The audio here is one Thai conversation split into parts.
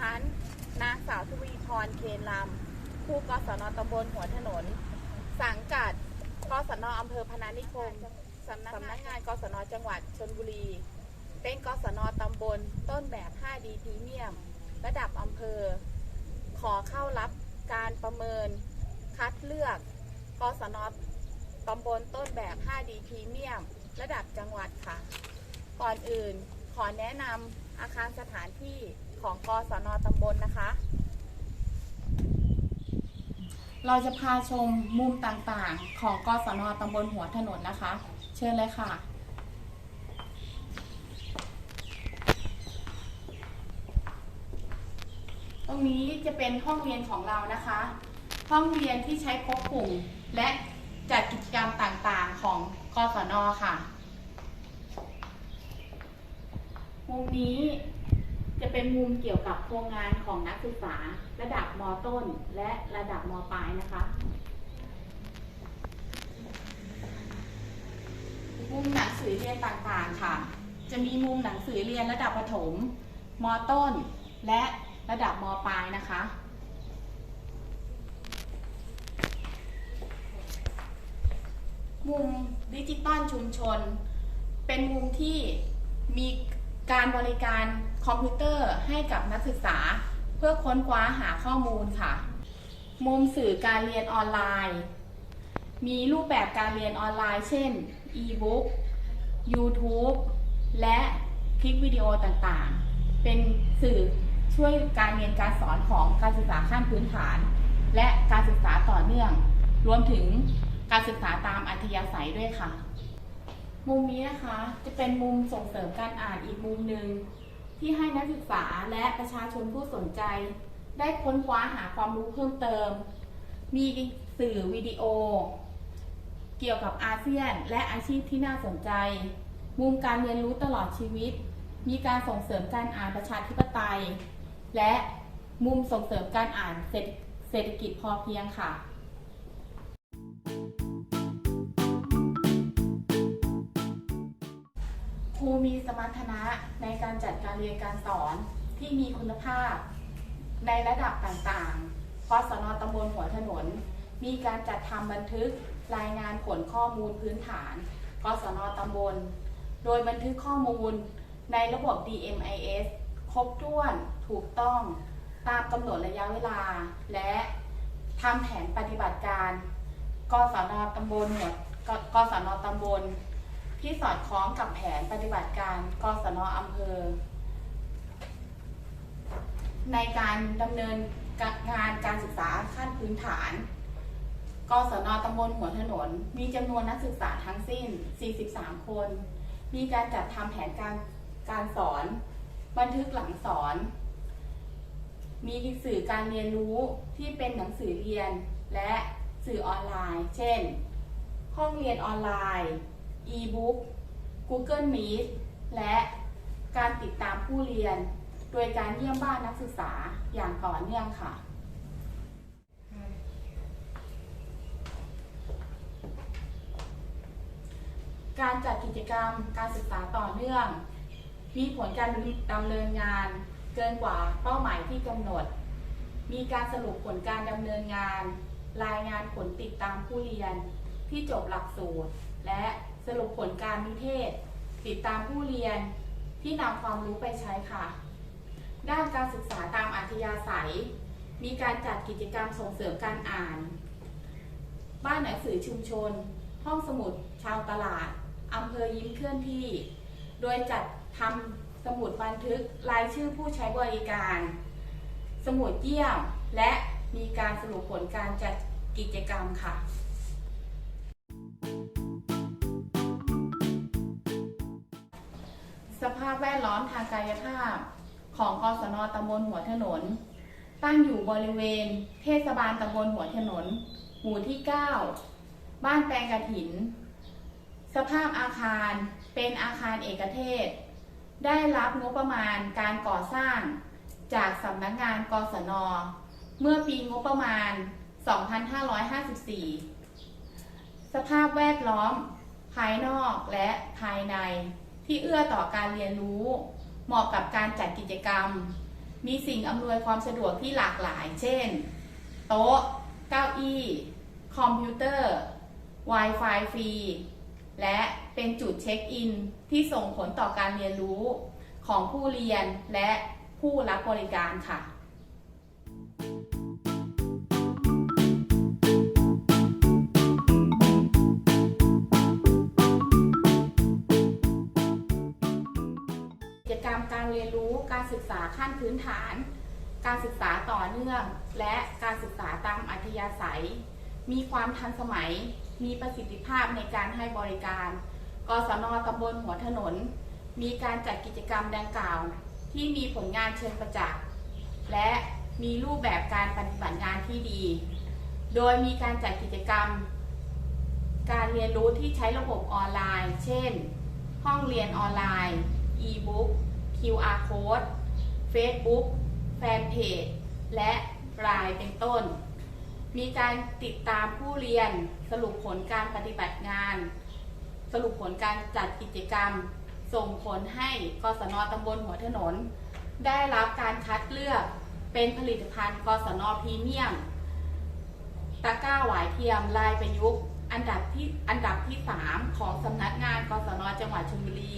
ฉัน นางสาวทวีพรเคนลำผู้กศนตำบลหัวถนน สังกัดกศนอำเภอพนานิคมสำนักงานกศนจังหวัดชนบุรี เป็นกศนตำบลต้นแบบ 5D พรีเมียม ระดับอำเภอ ขอเข้ารับการประเมินคัดเลือกกศนตำบลต้นแบบ 5D พรีเมียม ระดับจังหวัดค่ะ ก่อนอื่นขอแนะนำอาคารสถานที่ ของกศนตำบลนะคะ เราจะพาชมมุมต่างๆ ของกศนตำบลหัวถนนนะคะ เชิญเลยค่ะตรงนี้จะเป็นห้องเรียนของเรานะคะ ห้องเรียนที่ใช้พบกลุ่มและจัดกิจกรรมต่างๆของกศนค่ะ มุมนี้ จะเป็นมุมเกี่ยวกับโครงงานของนักศึกษา ระดับมต้นและระดับมปลายนะคะมุมหนังสือเรียนต่างๆค่ะ จะมีมุมหนังสือเรียนระดับประถม มต้น และระดับมปลายนะคะ มุมดิจิตอลชุมชน เป็นมุมที่มีการบริการ คอมพิวเตอร์ให้กับนักศึกษา เพื่อค้นคว้าหาข้อมูลค่ะ มุมสื่อการเรียนออนไลน์ มีรูปแบบการเรียนออนไลน์ เช่น e-book YouTube และคลิปวิดีโอต่างๆ เป็นสื่อช่วยการเรียนการสอนของการศึกษาขั้นพื้นฐาน และการศึกษาต่อเนื่อง รวมถึงการศึกษาตามอัธยาศัยด้วยค่ะ มุมนี้นะคะจะเป็นมุมส่งเสริมการอ่านอีกมุมหนึ่ง ที่ให้นักศึกษาและประชาชนผู้สนใจ ได้ค้นคว้าหาความรู้เพิ่มเติม มีสื่อวิดีโอ เกี่ยวกับอาเซียนและอาชีพที่น่าสนใจ มุมการเรียนรู้ตลอดชีวิต มีการส่งเสริมการอ่านประชาธิปไตย และมุมส่งเสริมการอ่านเศรษฐกิจพอเพียงค่ะ ครูมีสมรรถนะในการจัดการเรียนการสอนที่มีคุณภาพในระดับต่างๆกศนตำบลหัวถนน มีการจัดทำบันทึกรายงานผลข้อมูลพื้นฐานกศนตำบล โดยบันทึกข้อมูลในระบบ DMIS ครบถ้วนถูกต้องตามกำหนดระยะเวลา และทำแผนปฏิบัติการกศนตำบลหัวกกศนตำบล ที่สอดคล้องกับแผนปฏิบัติการกศนอำเภอ ในการดำเนินงานการศึกษาขั้นพื้นฐานกศนตำบลหัวถนน มีจำนวนนักศึกษาทั้งสิ้น 43 คน มีการจัดทำแผนการการสอน บันทึกหลังสอน มีสื่อการเรียนรู้ที่เป็นหนังสือเรียนและสื่อออนไลน์ เช่น ห้องเรียนออนไลน์ e-book Google Meet และการติดตามผู้เรียน โดยการเยี่ยมบ้านนักศึกษาอย่างต่อเนื่องค่ะ การจัดกิจกรรมการศึกษาต่อเนื่อง มีผลการดำเนินงานเกินกว่าเป้าหมายที่กำหนด มีการสรุปผลการดำเนินงาน รายงานผลติดตามผู้เรียนที่จบหลักสูตร และ สรุปผลการนิเทศ ติดตามผู้เรียนที่นำความรู้ไปใช้ค่ะ ด้านการศึกษาตามอัธยาศัย มีการจัดกิจกรรมส่งเสริมการอ่าน บ้านหนังสือชุมชน ห้องสมุด ชาวตลาดอำเภอยิ้มเคลื่อนที่ โดยจัดทำสมุดบันทึกรายชื่อผู้ใช้บริการ สมุดเยี่ยม และมีการสรุปผลการจัดกิจกรรมค่ะส ภาพแวดล้อมทางกายภาพ ของกศนตำบลหัวถนน ตั้งอยู่บริเวณ เทศบาลตำบลหัวถนน หมู่ที่ 9 บ้านแปลงกระถิน สภาพอาคารเป็นอาคารเอกเทศ ได้รับงบประมาณการก่อสร้าง จากสำนักงานกศน เมื่อปีงบประมาณ 2554 สภาพแวดล้อม ภายนอกและภายใน ที่เอื้อต่อการเรียนรู้ เหมาะกับการจัดกิจกรรม มีสิ่งอำนวยความสะดวกที่หลากหลาย เช่น โต๊ะ เก้าอี้ คอมพิวเตอร์ Wi-Fi ฟรี และเป็นจุดเช็คอินที่ส่งผลต่อการเรียนรู้ของผู้เรียนและผู้รับบริการค่ะ เรียนรู้การศึกษาขั้นพื้นฐาน การศึกษาต่อเนื่อง และการศึกษาตามอัธยาศัย มีความทันสมัย มีประสิทธิภาพในการให้บริการ กศนตำบลหัวถนน มีการจัดกิจกรรมดังกล่าว ที่มีผลงานเชิงประจักษ์ และมีรูปแบบการปฏิบัติงานที่ดี โดยมีการจัดกิจกรรม การเรียนรู้ที่ใช้ระบบออนไลน์ เช่น ห้องเรียนออนไลน์ e-book QR code Facebook แฟนเพจและรายเป็นต้น มีการติดตามผู้เรียน สรุปผลการปฏิบัติงาน สรุปผลการจัดกิจกรรม ส่งผลให้กศนตำบลหัวถนน ได้รับการคัดเลือกเป็นผลิตภัณฑ์กศนพรีเมียม ตะกร้าหวายเทียมลายประยุกต์ อันดับที่อันดับที่ 3 ของสำนักงานกศนจังหวัดชลบุรี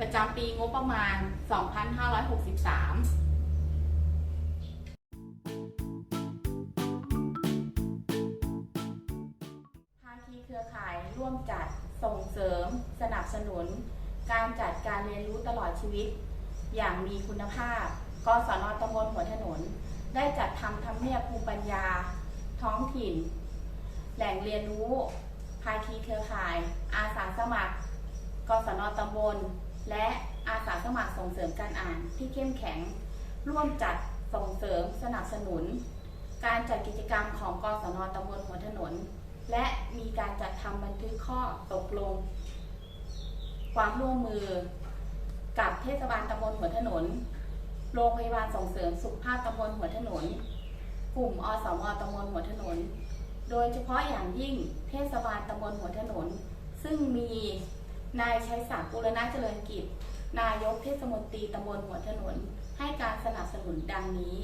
ประจำปีงบประมาณ 2563ภาคีเครือข่ายร่วมจัดส่งเสริม สนับสนุน การจัดการเรียนรู้ตลอดชีวิต อย่างมีคุณภาพกศนตำบลหัวถนน ได้จัดทำทำเนียบภูมิปัญญา ท้องถิ่น แหล่งเรียนรู้ ภาคีเครือข่าย อาสาสมัครกศนตำบล และอาสาสมัครส่งเสริมการอ่านที่เข้มแข็ง ร่วมจัดส่งเสริมสนับสนุน การจัดกิจกรรมของกศนตำบลหัวถนน และมีการจัดทำบันทึกข้อตกลง ความร่วมมือ กับเทศบาลตำบลหัวถนน โรงพยาบาลส่งเสริมสุขภาพตำบลหัวถนน กลุ่มอสมตำบลหัวถนน โดยเฉพาะอย่างยิ่งเทศบาลตำบลหัวถนน ซึ่งมี นายใชัยศักดิ์บุรณะเจริญกิจ นายกเทศมนตรีตำบลหัวถนน ให้การสนับสนุนดังนี้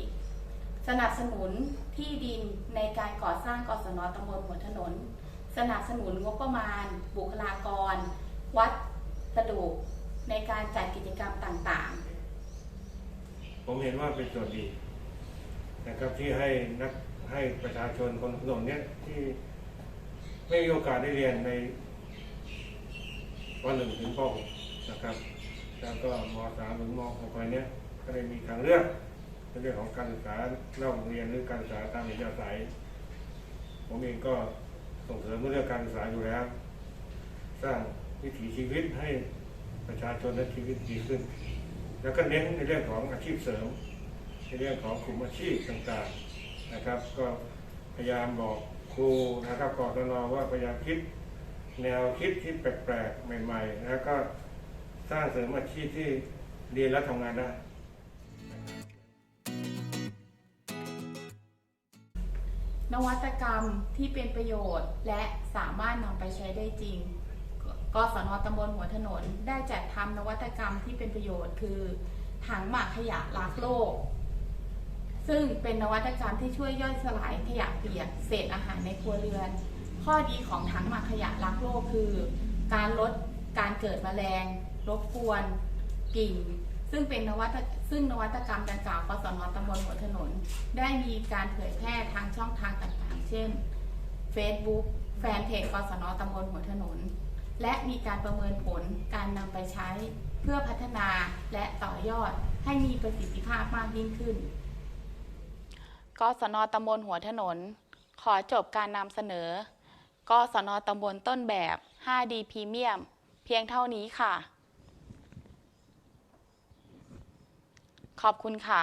สนับสนุนที่ดินในการก่อสร้างกศนตำบลหัวถนน สนับสนุนงบประมาณ บุคลากร วัดสดุในการจัดกิจกรรมต่างๆ ผมเห็นว่าเป็นส่วนดีนะครับที่ให้นักให้ประชาชนคนถนนเนี่ยที่ไม่มีโอกาสได้เรียนใน วันหนึ่งถึงป .6 นะครับ แล้วก็ม .3 ถึงม .6 อะไรเนี้ยก็ได้มีทางเลือกในเรื่องของการศึกษานอกโรงเรียนหรือการศึกษาตามอัธยาศัยผมเองก็ส่งเสริมเรื่องการศึกษาอยู่แล้ว สร้างวิถีชีวิตให้ประชาชนและชีวิตดีขึ้น แล้วก็เน้นในเรื่องของอาชีพเสริม ในเรื่องของกลุ่มอาชีพต่างๆนะครับ ก็พยายามบอกครูนะครับกศนว่าพยายามคิด แนวคิดที่แปลกๆ ใหม่ ๆ แล้วก็สร้างเสริมอาชีพที่เรียนและทำงานได้ นวัตกรรมที่เป็นประโยชน์และสามารถนำไปใช้ได้จริงกศนตำบลหัวถนนได้จัดทำนวัตกรรมที่เป็นประโยชน์ คือถังหมักขยะรักโลก ซึ่งเป็นนวัตกรรมที่ช่วยย่อยสลายขยะเปียก เศษอาหารในครัวเรือน ข้อดีของถังหมักขยะรักโลกคือ การลดการเกิดแมลงรบกวนกลิ่น ซึ่งเป็นนวัตซึ่งนวัตกรรมดังกล่าวกศนตำบลหัวถนน ได้มีการเผยแพร่ทางช่องทางต่างๆ เช่น Facebook แฟนเพจกศนตำบลหัวถนน และมีการประเมินผลการนำไปใช้เพื่อพัฒนาและต่อยอดให้มีประสิทธิภาพมากยิ่งขึ้นกศนตำบลหัวถนน ขอจบการนำเสนอ ก็สนตำบลต้นแบบ 5D พรีเมียม เพียงเท่านี้ค่ะ ขอบคุณค่ะ